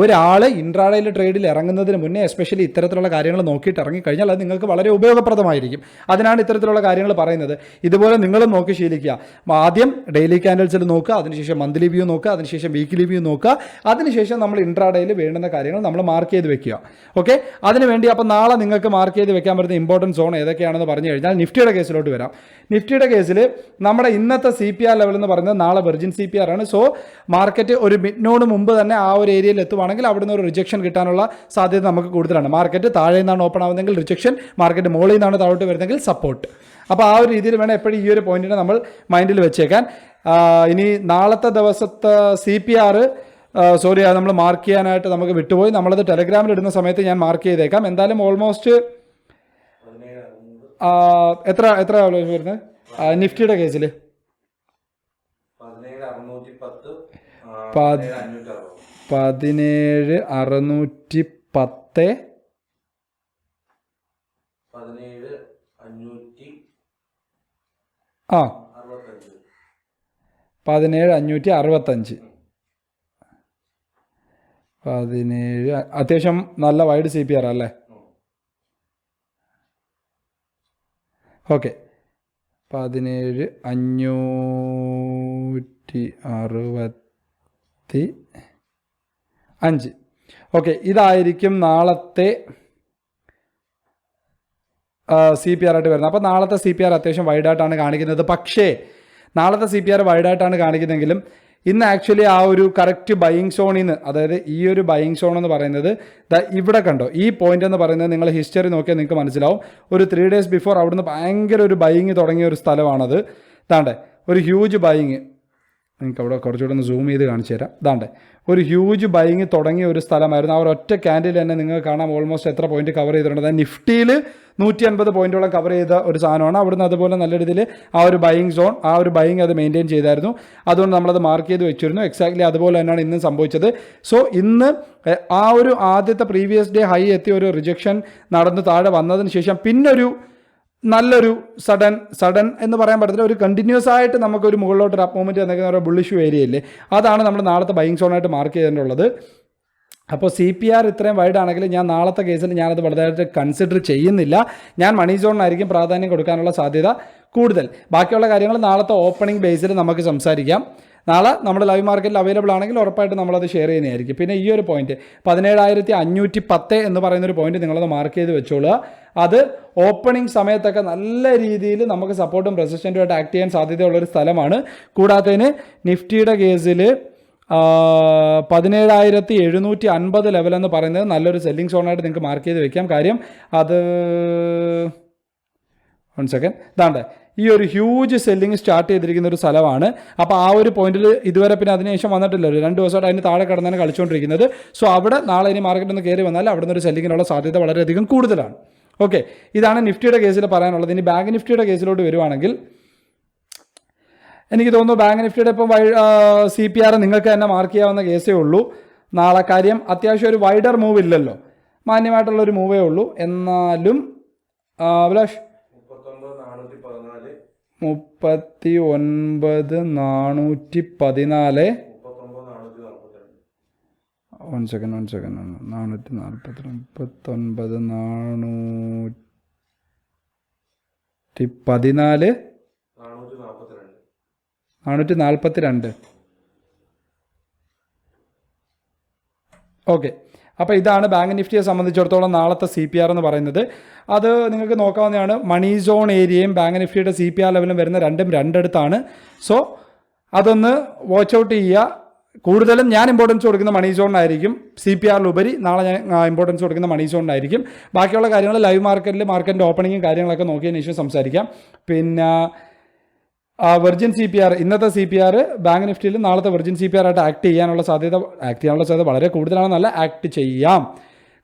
ഒരാൾ ഇൻട്രാഡയിൽ ട്രേഡിൽ ഇറങ്ങുന്നതിന് മുന്നേ എസ്പെഷ്യലി ഇത്തരത്തിലുള്ള കാര്യങ്ങൾ നോക്കിയിട്ട് ഇറങ്ങിക്കഴിഞ്ഞാൽ അത് നിങ്ങൾക്ക് വളരെ ഉപയോഗപ്രദമായിരിക്കും. അതിനാണ് ഇത്തരത്തിലുള്ള കാര്യങ്ങൾ പറയുന്നത്. ഇതുപോലെ നിങ്ങളും നോക്കി ശീലിക്കുക. ആദ്യം ഡെയിലി ക്യാൻഡിൽസിൽ നോക്കുക അതിനുശേഷം മന്ത്ലി വ്യൂ നോക്കുക അതിനുശേഷം വീക്ക്ലി വ്യൂ നോക്കുക. അതിനുശേഷം നമ്മൾ ഇൻട്രാഡയിൽ വേണ്ടുന്ന കാര്യങ്ങൾ നമ്മൾ മാർക്ക് ചെയ്ത് വെക്കുക. ഓക്കെ അതിനുവേണ്ടി അപ്പോൾ നാളെ നിങ്ങൾക്ക് മാർക്ക് ചെയ്ത് വെക്കാൻ പറ്റുന്ന ഇമ്പോർട്ടന്റ് സോൺ ഏതൊക്കെയാണെന്ന് പറഞ്ഞു കഴിഞ്ഞാൽ നിഫ്റ്റിയുടെ കേസിലോട്ട് വരാം. നിഫ്റ്റിയുടെ കേസിൽ നമ്മുടെ ഇന്നത്തെ സി പി ആർ ലെവൽ എന്ന് പറയുന്നത് നാളെ വെർജിൻ സി പി ആർ ആണ്. സോ മാർക്കറ്റ് ഒരു മിഡ്നോട് മുമ്പ് തന്നെ ആ ഒരു ഏരിയയിൽ എത്തുവാണെങ്കിൽ അവിടെ നിന്ന് ഒരു റിജക്ഷൻ കിട്ടാനുള്ള സാധ്യത നമുക്ക് കൂടുതലാണ്. മാർക്കറ്റ് താഴെ നിന്നാണ് ഓപ്പൺ ആവുന്നതെങ്കിൽ റിജക്ഷൻ മാർക്കറ്റ് മുകളിൽ നിന്നാണ് താഴോട്ട് വരുന്നതെങ്കിൽ സപ്പോർട്ട് അപ്പോൾ ആ ഒരു രീതിയിൽ വേണം എപ്പോഴും ഈ ഒരു പോയിന്റിനെ നമ്മൾ മൈൻഡിൽ വെച്ചേക്കാൻ. ഇനി നാളത്തെ ദിവസത്തെ സി പി ആർ സോറി അത് നമ്മൾ മാർക്ക് ചെയ്യാനായിട്ട് നമുക്ക് വിട്ടുപോയി. നമ്മളത് ടെലഗ്രാമിൽ ഇടുന്ന സമയത്ത് ഞാൻ മാർക്ക് ചെയ്തേക്കാം. എന്തായാലും ഓൾമോസ്റ്റ് എത്ര എത്ര വരുന്നത് നിഫ്റ്റിയുടെ കേസിൽ
പതിനേഴ് അറുന്നൂറ്റി പത്ത് ആ. പതിനേഴ് അഞ്ഞൂറ്റി അറുപത്തഞ്ച്.
പതിനേഴ് അത്യാവശ്യം നല്ല വൈഡ് സി പി ആർ അല്ലേ? ഓക്കെ. പതിനേഴ് അഞ്ഞൂറ്റി അറുപത്തി അഞ്ച്. ഓക്കെ ഇതായിരിക്കും നാളത്തെ സി പി ആർ ആയിട്ട് വരുന്നത്. അപ്പോൾ നാളത്തെ സി പി ആർ അത്യാവശ്യം വൈഡായിട്ടാണ് കാണിക്കുന്നത്. പക്ഷേ നാളത്തെ സി പി ആർ വൈഡായിട്ടാണ് കാണിക്കുന്നതെങ്കിലും ഇന്ന് ആക്ച്വലി ആ ഒരു കറക്റ്റ് ബയിങ് സോണിൽ നിന്ന് അതായത് ഈ ഒരു ബയിങ് സോൺ എന്ന് പറയുന്നത് ഇവിടെ കണ്ടോ? ഈ പോയിന്റ് എന്ന് പറയുന്നത് നിങ്ങൾ ഹിസ്റ്ററി നോക്കിയാൽ നിങ്ങൾക്ക് മനസ്സിലാവും. ഒരു ത്രീ ഡേയ്സ് ബിഫോർ അവിടുന്ന് ഭയങ്കര ഒരു ബയിങ് തുടങ്ങിയ ഒരു സ്ഥലമാണത്. താണ്ടേ ഒരു ഹ്യൂജ് ബൈയിങ് നിങ്ങൾക്ക് അവിടെ കുറച്ചുകൂടെ ഒന്ന് സൂം ചെയ്ത് കാണിച്ചു തരാം. ഇതാണ്ട് ഒരു ഹ്യൂജ് ബൈങ് തുടങ്ങിയ ഒരു സ്ഥലമായിരുന്നു. ആ ഒറ്റ ക്യാൻഡിൽ തന്നെ നിങ്ങൾക്ക് കാണാം. ഓൾമോസ്റ്റ് എത്ര പോയിന്റ് കവർ ചെയ്തിട്ടുണ്ട്. അതായത് നിഫ്റ്റിയിൽ നൂറ്റി അൻപത് പോയിന്റോളം കവർ ചെയ്ത ഒരു സാധനമാണ്. അവിടുന്ന് അതുപോലെ നല്ല രീതിയിൽ ആ ഒരു ബൈങ് സോൺ ആ ഒരു ബൈങ് അത് മെയിന്റെയിൻ ചെയ്തായിരുന്നു. അതുകൊണ്ട് നമ്മളത് മാർക്ക് ചെയ്ത് വെച്ചിരുന്നു. എക്സാക്ട്ലി അതുപോലെ തന്നെയാണ് ഇന്ന് സംഭവിച്ചത്. സോ ഇന്ന് ആ ഒരു ആദ്യത്തെ പ്രീവിയസ് ഡേ ഹൈ എത്തിയ ഒരു റിജക്ഷൻ നടന്ന് താഴെ വന്നതിന് ശേഷം പിന്നൊരു നല്ലൊരു സഡൻ സഡൻ എന്ന് പറയാൻ പറ്റത്തില്ല. ഒരു കണ്ടിന്യൂസ് ആയിട്ട് നമുക്കൊരു മുകളിലോട്ട് ഒരു അപ്പ് മൂവ്മെന്റ് എന്നൊക്കെ ഒരു ബുള്ളിഷ് ഏരിയ ഇല്ലേ? അതാണ് നമ്മൾ നാളത്തെ ബൈങ് സോണായിട്ട് മാർക്ക് ചെയ്തിട്ടുള്ളത്. അപ്പോൾ സി പി ആർ ഇത്രയും വൈഡ് ആണെങ്കിൽ ഞാൻ നാളത്തെ കേസിൽ ഞാനത് വലുതായിട്ട് കൺസിഡർ ചെയ്യുന്നില്ല. ഞാൻ മണി സോണിനായിരിക്കും പ്രാധാന്യം കൊടുക്കാനുള്ള സാധ്യത കൂടുതൽ. ബാക്കിയുള്ള കാര്യങ്ങൾ നാളത്തെ ഓപ്പണിംഗ് ബേസിൽ നമുക്ക് സംസാരിക്കാം. നാളെ നമ്മുടെ ലൈവ് മാർക്കറ്റിൽ അവൈലബിൾ ആണെങ്കിൽ ഉറപ്പായിട്ട് നമ്മളത് ഷെയർ ചെയ്യുന്നതായിരിക്കും. പിന്നെ ഈ ഒരു പോയിന്റ് പതിനേഴായിരത്തി അഞ്ഞൂറ്റി പത്ത് എന്ന് പറയുന്ന ഒരു പോയിന്റ് നിങ്ങളത് മാർക്ക് ചെയ്ത് വെച്ചോളുക. അത് ഓപ്പണിംഗ് സമയത്തൊക്കെ നല്ല രീതിയിൽ നമുക്ക് സപ്പോർട്ടും റെസിസ്റ്റന്റുമായിട്ട് ആക്ട് ചെയ്യാൻ സാധ്യതയുള്ള ഒരു സ്ഥലമാണ്. കൂടാത്തതിന് നിഫ്റ്റിയുടെ കേസിൽ പതിനേഴായിരത്തി എഴുന്നൂറ്റി അൻപത് ലെവൽ എന്ന് പറയുന്നത് നല്ലൊരു സെല്ലിംഗ് സോണായിട്ട് നിങ്ങൾക്ക് മാർക്ക് ചെയ്ത് വെക്കാം. കാര്യം അത് വൺ സെക്കൻഡ് ഇതാണ്ട് ഈ ഒരു ഹ്യൂജ് സെല്ലിംഗ് സ്റ്റാർട്ട് ചെയ്തിരിക്കുന്ന ഒരു സ്ഥലമാണ്. അപ്പോൾ ആ ഒരു പോയിന്റിൽ ഇതുവരെ പിന്നെ അതിനുശേഷം വന്നിട്ടില്ലല്ലോ രണ്ട് ദിവസമായിട്ട് അതിന് താഴെ കിടന്നാണ് കളിച്ചുകൊണ്ടിരിക്കുന്നത്. സോ അവിടെ നാളെ ഇനി മാർക്കറ്റ് ഒന്ന് കയറി വന്നാൽ അവിടെ നിന്ന് ഒരു സെല്ലിങ്ങിനുള്ള സാധ്യത വളരെയധികം കൂടുതലാണ്. ഓക്കെ ഇതാണ് നിഫ്റ്റിയുടെ കേസിൽ പറയാനുള്ളത്. ഇനി ബാങ്ക് നിഫ്റ്റിയുടെ കേസിലോട്ട് വരുവാണെങ്കിൽ എനിക്ക് തോന്നുന്നു ബാങ്ക് നിഫ്റ്റിയുടെ ഇപ്പം വൈ സി പി ആർ നിങ്ങൾക്ക് തന്നെ മാർക്ക് ചെയ്യാവുന്ന കേസേ ഉള്ളൂ. നാളെ കാര്യം അത്യാവശ്യം ഒരു വൈഡർ മൂവ് ഇല്ലല്ലോ. മാന്യമായിട്ടുള്ള ഒരു മൂവേ ഉള്ളൂ. എന്നാലും അഭിലാഷ്? മുപ്പത്തി ഒൻപത് നാനൂറ്റി പതിനാല്. വൺ സെക്കൻഡ് വൺ സെക്കൻഡ് നാനൂറ്റി നാൽപ്പത്തി മുപ്പത്തൊൻപത് നാനൂറ്റി പതിനാല്
നാനൂറ്റി
നാൽപ്പത്തി രണ്ട് ഓക്കെ അപ്പോൾ ഇതാണ് ബാങ്ക് നിഫ്റ്റിയെ സംബന്ധിച്ചിടത്തോളം നാളത്തെ സി പി ആർ എന്ന് പറയുന്നത്. അത് നിങ്ങൾക്ക് നോക്കാവുന്നതാണ് മണി സോൺ ഏരിയയും ബാങ്ക് നിഫ്റ്റിയുടെ സി പി ആർ ലെവലും വരുന്ന രണ്ടും രണ്ടടുത്താണ്. സോ അതൊന്ന് വാച്ച് ഔട്ട് ചെയ്യുക. കൂടുതലും ഞാൻ ഇമ്പോർട്ടൻസ് കൊടുക്കുന്ന മണി സോണിനായിരിക്കും സി പി ആറിലുപരി നാളെ ഞാൻ ഇമ്പോർട്ടൻസ് കൊടുക്കുന്ന മണി സോണിനായിരിക്കും ബാക്കിയുള്ള കാര്യങ്ങൾ ലൈവ് മാർക്കറ്റിൽ മാർക്കറ്റിന്റെ ഓപ്പണിങ്ങും കാര്യങ്ങളൊക്കെ നോക്കിയതിന് ശേഷം സംസാരിക്കാം. പിന്നെ വെർജിൻ സി പി ആർ ഇന്നത്തെ സി പി ആർ ബാങ്ക് നിഫ്റ്റിയിൽ നാളത്തെ വെർജിൻ സി പി ആർ ആയിട്ട് ആക്ട് ചെയ്യാനുള്ള സാധ്യത ആക്ട് ചെയ്യാനുള്ള സാധ്യത വളരെ കൂടുതലാണെന്നല്ല ആക്ട് ചെയ്യാം.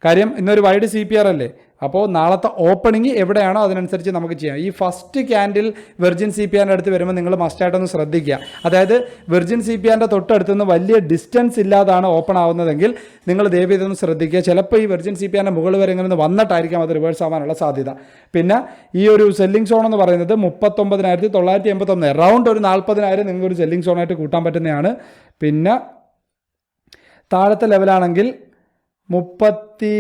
കാര്യം ഇന്നൊരു വൈഡ് സി പി ആർ അല്ലേ? അപ്പോൾ നാളത്തെ ഓപ്പണിംഗ് എവിടെയാണോ അതിനനുസരിച്ച് നമുക്ക് ചെയ്യാം. ഈ first candle virgin C P ആറിന്റെ അടുത്ത് വരുമ്പോൾ നിങ്ങൾ മസ്റ്റായിട്ടൊന്ന് ശ്രദ്ധിക്കുക. അതായത് വെർജിൻ സി പി ആറിന്റെ തൊട്ടടുത്ത് നിന്ന് വലിയ ഡിസ്റ്റൻസ് ഇല്ലാതാണ് ഓപ്പൺ ആവുന്നതെങ്കിൽ നിങ്ങൾ ദയവ് ഇതൊന്ന് ശ്രദ്ധിക്കുക. ചിലപ്പോൾ ഈ വെർജിൻ സി പി ആറിന്റെ മുകളിൽ വരെ ഇങ്ങനെ വന്നിട്ടായിരിക്കാം അത് റിവേഴ്സ് ആവാനുള്ള സാധ്യത. പിന്നെ ഈ ഒരു സെല്ലിംഗ് സോൺ എന്ന് പറയുന്നത് മുപ്പത്തൊമ്പതിനായിരത്തി തൊള്ളായിരത്തി എൺപത്തൊന്ന് എറൗണ്ട് ഒരു നാൽപ്പതിനായിരം നിങ്ങൾക്ക് ഒരു സെല്ലിംഗ് സോണായിട്ട് കൂട്ടാൻ പറ്റുന്നതാണ്. പിന്നെ താഴത്തെ ലെവലാണെങ്കിൽ മുപ്പത്തി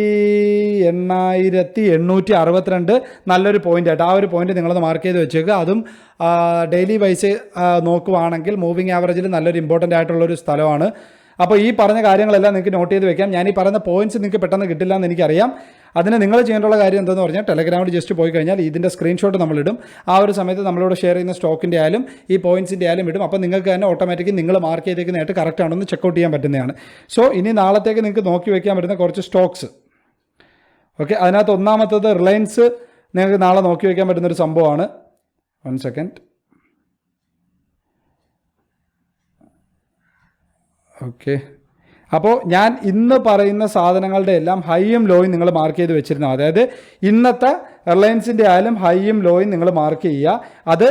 എണ്ണായിരത്തി എണ്ണൂറ്റി അറുപത്തിരണ്ട് നല്ലൊരു പോയിന്റ് ആയിട്ട്. ആ ഒരു പോയിന്റ് നിങ്ങളത് മാർക്ക് ചെയ്ത് വെച്ചേക്കുക അതും ഡെയിലി വൈസ് നോക്കുവാണെങ്കിൽ മൂവിങ് ആവറേജിൽ നല്ലൊരു ഇമ്പോർട്ടന്റ് ആയിട്ടുള്ളൊരു സ്ഥലമാണ്. അപ്പോൾ ഈ പറഞ്ഞ കാര്യങ്ങളെല്ലാം നിങ്ങൾക്ക് നോട്ട് ചെയ്ത് വെക്കാം. ഞാൻ ഈ പറയുന്ന പോയിന്റ്സ് നിങ്ങൾക്ക് പെട്ടെന്ന് കിട്ടില്ല എന്ന് എനിക്കറിയാം. അതിന് നിങ്ങൾ ചെയ്യേണ്ടുള്ള കാര്യം എന്തെന്ന് പറഞ്ഞാൽ ടെലഗ്രാമിൽ ജസ്റ്റ് പോയി കഴിഞ്ഞാൽ ഇതിന്റെ സ്ക്രീൻഷോട്ട് നമ്മളിടും. ആ ഒരു സമയത്ത് നമ്മളോട് ഷെയർ ചെയ്യുന്ന സ്റ്റോക്കിന്റെ ആയാലും ഈ പോയിന്റ്സിന്റെ ആയാലും ഇടും. അപ്പോൾ നിങ്ങൾക്ക് തന്നെ ഓട്ടോമാറ്റിക്കലി നിങ്ങൾ മാർക്ക് ചെയ്തേക്കുന്നതായിട്ട് കറക്റ്റ് ആണെന്ന് ചെക്കൗട്ട് ചെയ്യാൻ പറ്റുന്നതാണ്. സോ ഇനി നാളത്തേക്ക് നിങ്ങൾക്ക് നോക്കി വയ്ക്കാൻ പറ്റുന്ന കുറച്ച് സ്റ്റോക്സ് ഓക്കെ അതിനകത്ത് ഒന്നാമത്തത് റിലയൻസ് നിങ്ങൾക്ക് നാളെ നോക്കി വയ്ക്കാൻ പറ്റുന്നൊരു സംഭവമാണ്. One second okay. അപ്പോൾ ഞാൻ ഇന്ന് പറയുന്ന സാധനങ്ങളുടെ എല്ലാം ഹൈയും ലോയും നിങ്ങൾ മാർക്ക് ചെയ്ത് വെച്ചിരുന്നു? അതായത് ഇന്നത്തെ റിലയൻസിന്റെ ആയാലും ഹൈയും ലോയും നിങ്ങൾ മാർക്ക് ചെയ്യുക. അത്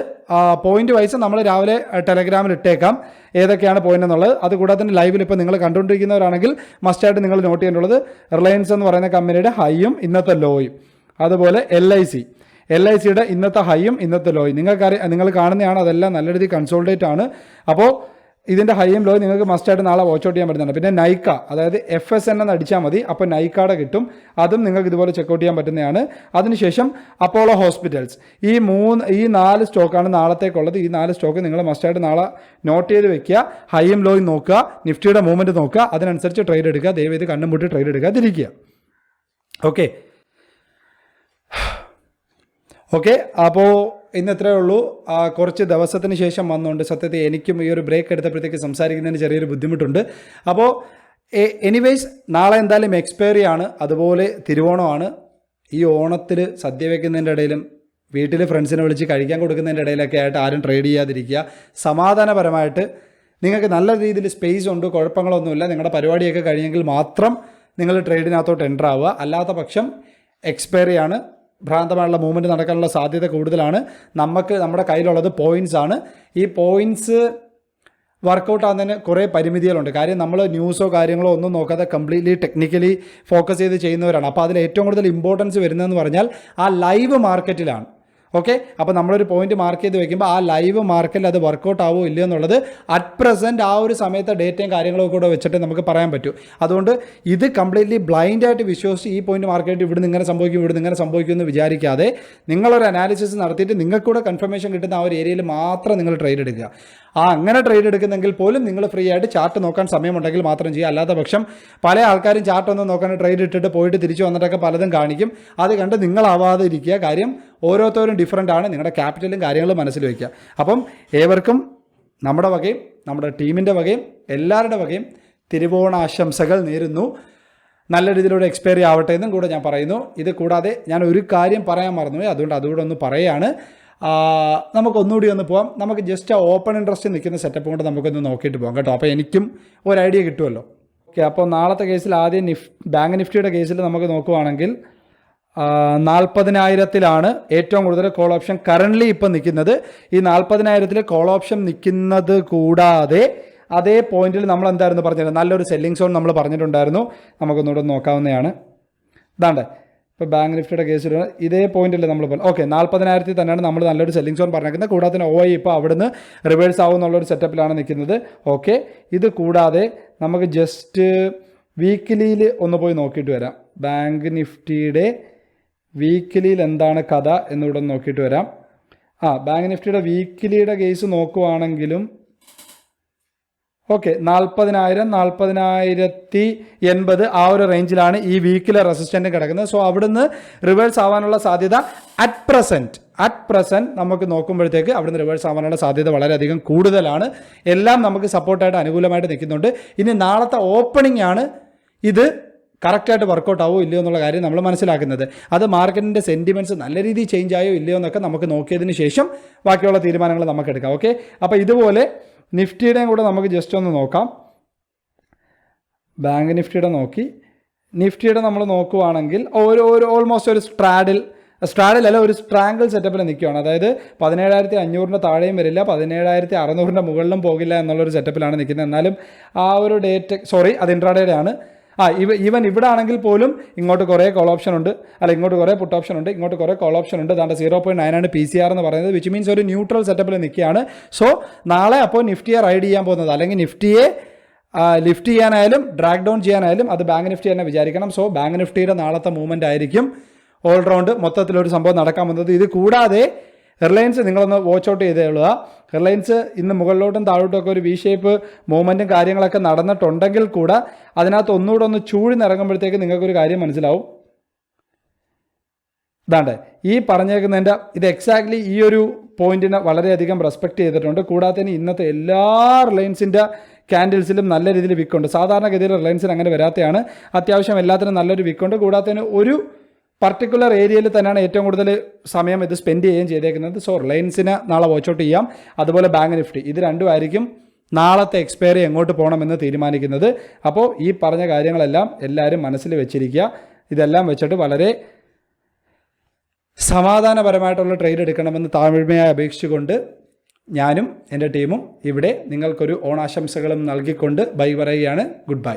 പോയിന്റ് വൈസ് നമ്മൾ രാവിലെ ടെലഗ്രാമിൽ ഇട്ടേക്കാം. ഏതൊക്കെയാണ് പോയിന്റ് എന്നുള്ളത്. അതുകൂടാതെ തന്നെ ലൈവിൽ ഇപ്പോൾ നിങ്ങൾ കണ്ടുകൊണ്ടിരിക്കുന്നവരാണെങ്കിൽ മസ്റ്റായിട്ട് നിങ്ങൾ നോട്ട് ചെയ്യേണ്ടുള്ളത് റിലയൻസ് എന്ന് പറയുന്ന കമ്പനിയുടെ ഹൈയും ഇന്നത്തെ ലോയും. അതുപോലെ L I C L I സിയുടെ ഇന്നത്തെ ഹൈയും ഇന്നത്തെ ലോയും. നിങ്ങൾക്കറിയാം നിങ്ങൾ കാണുന്നതാണ് അതെല്ലാം നല്ല രീതിയിൽ കൺസോൾഡേറ്റ് ആണ്. അപ്പോൾ ഇതിന്റെ ഹൈയും ലോ നിങ്ങൾക്ക് മസ്റ്റായിട്ട് നാളെ വാച്ച് ഔട്ട് ചെയ്യാൻ പറ്റുന്നുണ്ട്. പിന്നെ നൈക്ക അതായത് എഫ് എസ് എൻ എന്ന് അടിച്ചാൽ മതി. അപ്പോൾ നൈക്കയുടെ കിട്ടും. അതും നിങ്ങൾക്ക് ഇതുപോലെ ചെക്കൗട്ട് ചെയ്യാൻ പറ്റുന്നതാണ്. അതിനുശേഷം അപ്പോളോ ഹോസ്പിറ്റൽസ് ഈ മൂന്ന് ഈ നാല് സ്റ്റോക്കാണ് നാളത്തേക്കുള്ളത്. ഈ നാല് സ്റ്റോക്ക് നിങ്ങൾ മസ്റ്റായിട്ട് നാളെ നോട്ട് ചെയ്ത് വെക്കുക. ഹൈയും ലോയും നോക്കുക. നിഫ്റ്റിയുടെ മൂവ്മെന്റ് നോക്കുക. അതിനനുസരിച്ച് ട്രേഡ് എടുക്കുക. ദയവ് ഇത് കണ്ണും മുട്ടി ട്രേഡ് എടുക്കാതിരിക്കുക ഓക്കെ ഓക്കെ അപ്പോൾ ഇന്ന് ഇത്രയേ ഉള്ളൂ കുറച്ച് ദിവസത്തിന് ശേഷം വന്നുകൊണ്ട് സത്യത്തിൽ എനിക്കും ഈ ഒരു ബ്രേക്ക് എടുത്തപ്പോഴത്തേക്ക് സംസാരിക്കുന്നതിന് ചെറിയൊരു ബുദ്ധിമുട്ടുണ്ട്. അപ്പോൾ എനിവേസ് നാളെ എന്തായാലും എക്സ്പയറി ആണ്. അതുപോലെ തിരുവോണമാണ്. ഈ ഓണത്തിൽ സദ്യ വെക്കുന്നതിന്റെ ഇടയിലും വീട്ടിൽ ഫ്രണ്ട്സിനെ വിളിച്ച് കഴിക്കാൻ കൊടുക്കുന്നതിന്റെ ഇടയിലൊക്കെ ആയിട്ട് ആരും ട്രേഡ് ചെയ്യാതിരിക്കുക. സമാധാനപരമായിട്ട് നിങ്ങൾക്ക് നല്ല രീതിയിൽ സ്പേസ് ഉണ്ട് കുഴപ്പങ്ങളൊന്നുമില്ല. നിങ്ങളുടെ പരിപാടിയൊക്കെ കഴിഞ്ഞെങ്കിൽ മാത്രം നിങ്ങൾ ട്രേഡിനകത്തോട്ട് എന്റർ ആവുക. അല്ലാത്ത പക്ഷം എക്സ്പയറി ആണ്. ഭ്രാന്തമായുള്ള മൂവ്മെന്റ് നടക്കാനുള്ള സാധ്യത കൂടുതലാണ്. നമുക്ക് നമ്മുടെ കയ്യിലുള്ളത് പോയിന്റ്സ് ആണ്. ഈ പോയിന്റ്സ് വർക്കൗട്ട് ആകുന്നതിന് കുറേ പരിമിതികളുണ്ട്. കാര്യം നമ്മൾ ന്യൂസോ കാര്യങ്ങളോ ഒന്നും നോക്കാതെ കംപ്ലീറ്റ്ലി ടെക്നിക്കലി ഫോക്കസ് ചെയ്ത് ചെയ്യുന്നവരാണ്. അപ്പോൾ അതിൽ ഏറ്റവും കൂടുതൽ ഇമ്പോർട്ടൻസ് വരുന്നതെന്ന് പറഞ്ഞാൽ ആ ലൈവ് മാർക്കറ്റിലാണ് ഓക്കെ അപ്പോൾ നമ്മളൊരു പോയിന്റ് മാർക്ക് ചെയ്ത് വെക്കുമ്പോൾ ആ ലൈവ് മാർക്കിൽ അത് വർക്കൗട്ട് ആവോ ഇല്ലയോ എന്നുള്ളത് അറ്റ് പ്രസന്റ് ആ ഒരു സമയത്തെ ഡേറ്റയും കാര്യങ്ങളും കൂടെ വെച്ചിട്ട് നമുക്ക് പറയാൻ പറ്റും. അതുകൊണ്ട് ഇത് കംപ്ലീറ്റ്ലി ബ്ലൈൻഡ് ആയിട്ട് വിശ്വസിച്ച് ഈ പോയിന്റ് മാർക്ക് ചെയ്തിട്ട് ഇവിടുന്ന് ഇങ്ങനെ സംഭവിക്കും ഇവിടുന്ന് ഇങ്ങനെ സംഭവിക്കും എന്ന് വിചാരിക്കാതെ നിങ്ങളൊരു അനാലിസിസ് നടത്തിയിട്ട് നിങ്ങൾക്കൂടെ കൺഫർമേഷൻ കിട്ടുന്ന ആ ഒരു ഏരിയയിൽ മാത്രം നിങ്ങൾ ട്രേഡ് എടുക്കുക. ആ അങ്ങനെ ട്രേഡ് എടുക്കുന്നെങ്കിൽ പോലും നിങ്ങൾ ഫ്രീ ആയിട്ട് ചാർട്ട് നോക്കാൻ സമയമുണ്ടെങ്കിൽ മാത്രം ചെയ്യുക. അല്ലാത്ത പക്ഷം പല ആൾക്കാരും ചാർട്ട് ഒന്നും നോക്കാൻ ട്രേഡ് ഇട്ടിട്ട് പോയിട്ട് തിരിച്ചു വന്നിട്ടൊക്കെ പലതും കാണിക്കും. അത് കണ്ട് നിങ്ങളാവാതെ ഇരിക്കുക കാര്യം ഓരോരുത്തരും ഡിഫറന്റ് ആണ്. നിങ്ങളുടെ ക്യാപിറ്റലും കാര്യങ്ങളും മനസ്സിൽ വയ്ക്കുക അപ്പം ഏവർക്കും നമ്മുടെ വകയും നമ്മുടെ ടീമിന്റെ വകയും എല്ലാവരുടെ വകയും തിരുവോണാശംസകൾ നേരുന്നു. നല്ല രീതിയിലൂടെ എക്സ്പയറി ആവട്ടെ എന്നും കൂടെ ഞാൻ പറയുന്നു. ഇത് കൂടാതെ ഞാൻ ഒരു കാര്യം പറയാൻ മറന്നു അതുകൊണ്ട് അതുകൂടെ ഒന്ന് പറയാണ്. നമുക്ക് നമുക്കൊന്നുകൂടി ഒന്ന് പോവാം. നമുക്ക് ജസ്റ്റ് ആ ഓപ്പൺ ഇൻട്രസ്റ്റ് നിൽക്കുന്ന സെറ്റപ്പ് കൊണ്ട് നമുക്കൊന്ന് നോക്കിയിട്ട് പോകാം കേട്ടോ. അപ്പോൾ എനിക്കും ഒരു ഐഡിയ കിട്ടുമല്ലോ ഓക്കെ അപ്പോൾ നാളത്തെ കേസിൽ ആദ്യം നിഫ് ബാങ്ക് നിഫ്റ്റിയുടെ കേസിൽ നമുക്ക് നോക്കുവാണെങ്കിൽ നാൽപ്പതിനായിരത്തിലാണ് ഏറ്റവും കൂടുതൽ കോൾ ഓപ്ഷൻ കറന്റ്ലി ഇപ്പം നിൽക്കുന്നത്. ഈ നാൽപ്പതിനായിരത്തിൽ കോൾ ഓപ്ഷൻ നിൽക്കുന്നത് കൂടാതെ അതേ പോയിന്റിൽ നമ്മൾ എന്തായിരുന്നു പറഞ്ഞത് നല്ലൊരു സെല്ലിംഗ് സോൺ നമ്മൾ പറഞ്ഞിട്ടുണ്ടായിരുന്നു. നമുക്കൊന്നുകൂടെ നോക്കാവുന്നതാണ്. ഇതാണ്ട്. ഇപ്പോൾ ബാങ്ക് നിഫ്റ്റിയുടെ കേസിൽ ഇതേ പോയിന്റിൽ നമ്മൾ ഓക്കെ നാൽപ്പതിനായിരത്തി തന്നെയാണ് നമ്മൾ നല്ലൊരു സെല്ലിംഗ് സോൺ പറഞ്ഞേക്കുന്നത് കൂടാതെ ഒ ഐ ഇപ്പോൾ അവിടുന്ന് റിവേഴ്സ് ആവും എന്നുള്ളൊരു സെറ്റപ്പിലാണ് നിൽക്കുന്നത്. ഓക്കെ ഇത് കൂടാതെ നമുക്ക് ജസ്റ്റ് വീക്കിലിയിൽ ഒന്ന് പോയി നോക്കിയിട്ട് വരാം. ബാങ്ക് നിഫ്റ്റിയുടെ വീക്കിലിയിൽ എന്താണ് കഥ എന്നിവിടെ നോക്കിയിട്ട് വരാം. ആ ബാങ്ക് നിഫ്റ്റിയുടെ വീക്കിലിയുടെ കേസ് നോക്കുവാണെങ്കിലും ഓക്കെ നാൽപ്പതിനായിരം നാൽപ്പതിനായിരത്തി എൺപത് ആ ഒരു റേഞ്ചിലാണ് ഈ വീക്കിലെ റെസിസ്റ്റന്റ് കിടക്കുന്നത്. സോ അവിടുന്ന് റിവേഴ്സ് ആവാനുള്ള സാധ്യത അറ്റ് പ്രസന്റ് അറ്റ് പ്രസന്റ് നമുക്ക് നോക്കുമ്പോഴത്തേക്ക് അവിടുന്ന് റിവേഴ്സ് ആവാനുള്ള സാധ്യത വളരെയധികം കൂടുതലാണ്. എല്ലാം നമുക്ക് സപ്പോർട്ടായിട്ട് അനുകൂലമായിട്ട് നിൽക്കുന്നുണ്ട്. ഇനി നാളത്തെ ഓപ്പണിംഗ് ആണ് ഇത്. കറക്റ്റായിട്ട് വർക്കൗട്ട് ആവോ ഇല്ലയോ എന്നുള്ള കാര്യം നമ്മൾ മനസ്സിലാക്കുന്നത്. അത് മാർക്കറ്റിന്റെ സെന്റിമെന്റ്സ് നല്ല രീതിയിൽ ചേഞ്ച് ആയോ ഇല്ലയോ എന്നൊക്കെ നമുക്ക് നോക്കിയതിന് ശേഷം ബാക്കിയുള്ള തീരുമാനങ്ങൾ നമുക്ക് എടുക്കാം ഓക്കെ അപ്പോൾ ഇതുപോലെ നിഫ്റ്റിയുടെയും കൂടെ നമുക്ക് ജസ്റ്റ് ഒന്ന് നോക്കാം. ബാങ്ക് നിഫ്റ്റിയുടെ നോക്കി. നിഫ്റ്റിയുടെ നമ്മൾ നോക്കുവാണെങ്കിൽ ഒരു ഒരു ഓൾമോസ്റ്റ് ഒരു സ്ട്രാഡിൽ അല്ല ഒരു സ്ട്രാങ്കിൾ സെറ്റപ്പിൽ നിൽക്കുകയാണ്. അതായത് പതിനേഴായിരത്തി അഞ്ഞൂറിന്റെ താഴെയും വരില്ല പതിനേഴായിരത്തി അറുന്നൂറിന്റെ മുകളിലും പോകില്ല എന്നുള്ളൊരു സെറ്റപ്പിലാണ് നിൽക്കുന്നത്. എന്നാലും ആ ഒരു ഡേറ്റ് സോറി അത് ഇൻട്രാഡേഡ് ആണ്. ആ ഇവ ഈവൻ ഇവിടെ ആണെങ്കിൽ പോലും ഇങ്ങോട്ട് കുറേ കോൾ ഓപ്ഷൻ ഉണ്ട്. അല്ല ഇങ്ങോട്ട് കുറേ പുട്ട് ഓപ്ഷൻ ഉണ്ട് ഇങ്ങോട്ട് കുറേ കോൾ ഓപ്ഷൻ ഉണ്ട്. ദാണ്ട് സീറോ പോയിന്റ് നയനാണ് പി സി ആർ എന്ന് പറയുന്നത് വിച്ച് മീൻസ് ഒരു ന്യൂട്രൽ സെറ്റപ്പിൽ നിൽക്കുകയാണ്. സോ നാളെ അപ്പോൾ നിഫ്റ്റിയെ റൈഡ് ചെയ്യാൻ പോകുന്നത് അല്ലെങ്കിൽ നിഫ്റ്റിയെ ലിഫ്റ്റ് ചെയ്യാനായാലും ഡ്രാഗ് ഡൗൺ ചെയ്യാനായാലും അത് ബാങ്ക് നിഫ്റ്റി തന്നെ വിചാരിക്കണം. സോ ബാങ്ക് നിഫ്റ്റിയുടെ നാളത്തെ മൂവ്മെന്റ് ആയിരിക്കും. ഓൾറൗണ്ട് മൊത്തത്തിലൊരു സംഭവം നടക്കാൻ പോകുന്നത്. ഇത് കൂടാതെ റിലയൻസ് നിങ്ങളൊന്ന് വാച്ച് ഔട്ട് ചെയ്തേളുക റിലയൻസ് ഇന്ന് മുകളിലോട്ടും താഴോട്ടും ഒരു വി ഷേപ്പ് മൂവ്മെന്റും കാര്യങ്ങളൊക്കെ നടന്നിട്ടുണ്ടെങ്കിൽ കൂടെ അതിനകത്ത് ഒന്നുകൂടെ ഒന്ന് ചൂഴ്ന്നിറങ്ങുമ്പോഴത്തേക്ക് നിങ്ങൾക്കൊരു കാര്യം മനസ്സിലാവും. ഇതാണ്ട് ഈ പറഞ്ഞേക്കുന്നതിന്റെ ഇത് എക്സാക്ട്ലി ഈ ഒരു പോയിന്റിനെ വളരെയധികം റെസ്പെക്ട് ചെയ്തിട്ടുണ്ട്. കൂടാതെ തന്നെ ഇന്നത്തെ എല്ലാ റിലയൻസിന്റെ ക്യാൻഡിൽസിലും നല്ല രീതിയിൽ വിക്കുണ്ട് സാധാരണഗതിയിൽ റിലയൻസിന് അങ്ങനെ വരാത്തതാണ് അത്യാവശ്യം എല്ലാത്തിനും നല്ലൊരു വിക്കുണ്ട് കൂടാതെ തന്നെ ഒരു പർട്ടിക്കുലർ ഏരിയയിൽ തന്നെയാണ് ഏറ്റവും കൂടുതൽ സമയം ഇത് സ്പെൻഡ് ചെയ്യുകയും ചെയ്തേക്കുന്നത്. സോ റിലയൻസിന് നാളെ വാച്ച് ഔട്ട് ചെയ്യാം. അതുപോലെ ബാങ്ക് നിഫ്റ്റി ഇത് രണ്ടും ആയിരിക്കും നാളത്തെ എക്സ്പയറി എങ്ങോട്ട് പോകണമെന്ന് തീരുമാനിക്കുന്നത്. അപ്പോൾ ഈ പറഞ്ഞ കാര്യങ്ങളെല്ലാം എല്ലാവരും മനസ്സിൽ വെച്ചിരിക്കുക. ഇതെല്ലാം വെച്ചിട്ട് വളരെ സമാധാനപരമായിട്ടുള്ള ട്രേഡ് എടുക്കണമെന്ന് താഴ്മയായി അപേക്ഷിച്ചുകൊണ്ട് ഞാനും എന്റെ ടീമും ഇവിടെ നിങ്ങൾക്കൊരു ഓണാശംസകളും നൽകിക്കൊണ്ട് ബൈ പറയുകയാണ്. Good bye